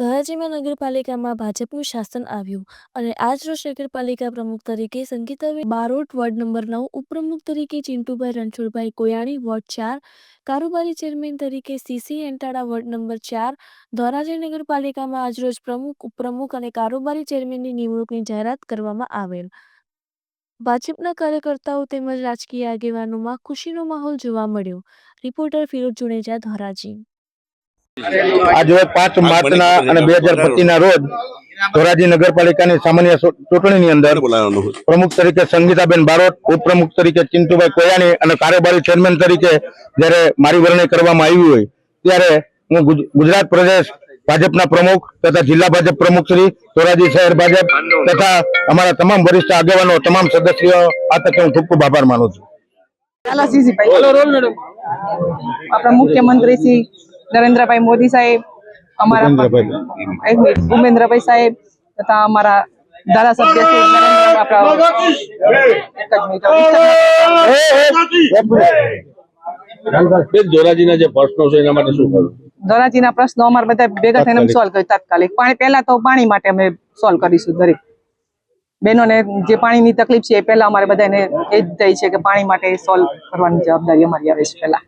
ધોરાજીમાં નગરપાલિકામાં ભાજપનું શાસન આવ્યું અને આજરોજ નગરપાલિકા પ્રમુખ તરીકે સંગીતાબેન બારોટ વોર્ડ નંબર નવ ઉપપ્રમુખ તરીકે ચિંટુભાઈ રણછોડભાઈ કોયાણી વોર્ડ ચાર, કારોબારી ચેરમેન તરીકે સીસી એન્ટાળા વોર્ડ નંબર ચાર, ધોરાજી નગરપાલિકામાં આજરોજ પ્રમુખ, ઉપપ્રમુખ અને કારોબારી ચેરમેનની નિમણૂકની જાહેરાત કરવામાં આવેલ. ભાજપના કાર્યકર્તાઓ તેમજ રાજકીય આગેવાનોમાં ખુશીનો માહોલ જોવા મળ્યો. રિપોર્ટર ફિરોજ જુનેજા ધોરાજી. આજે પાંચ માર્ચના અને બે હજાર પચીસના રોજ ધોરાજી નગરપાલિકાની સામાન્ય ચૂંટણી ચૂંટણીની અંદર પ્રમુખ તરીકે સંગીતાબેન બારોટ ઉપપ્રમુખ તરીકે ચિંતુભાઈ કોયાણી અને કારોબારી ચેરમેન તરીકે જ્યારે મારી વરણી કરવામાં આવી હોય ત્યારે હું ગુજરાત પ્રદેશ ભાજપના પ્રમુખ તથા જિલ્લા ભાજપ પ્રમુખ શ્રી ધોરાજી શહેર ભાજપ તથા અમારા તમામ વરિષ્ઠ આગેવાનો તમામ સદસ્યો આ તકે હું ખૂબ ખૂબ આભાર માનું છું. આપણા મુખ્યમંત્રી શ્રી નરેન્દ્રભાઈ મોદી સાહેબ અમારા એક ભૂપેન્દ્રભાઈ સાહેબ તથા અમારા ધારાસભ્ય શ્રી ધોરાજીના જે પ્રશ્નો છે એના માટે શું કરવું ધોરાજીના પ્રશ્નો અમારે બધા ભેગા થઈને સોલ્વ કરી તાત્કાલિક. પાણી પહેલા તો પાણી માટે અમે સોલ્વ કરીશું દરેક. બહેનોને જે પાણીની તકલીફ છે એ પહેલા અમારે બધાને એ જ થઈ છે કે પાણી માટે સોલ્વ કરવાની જવાબદારી અમારી આવે છે પહેલા.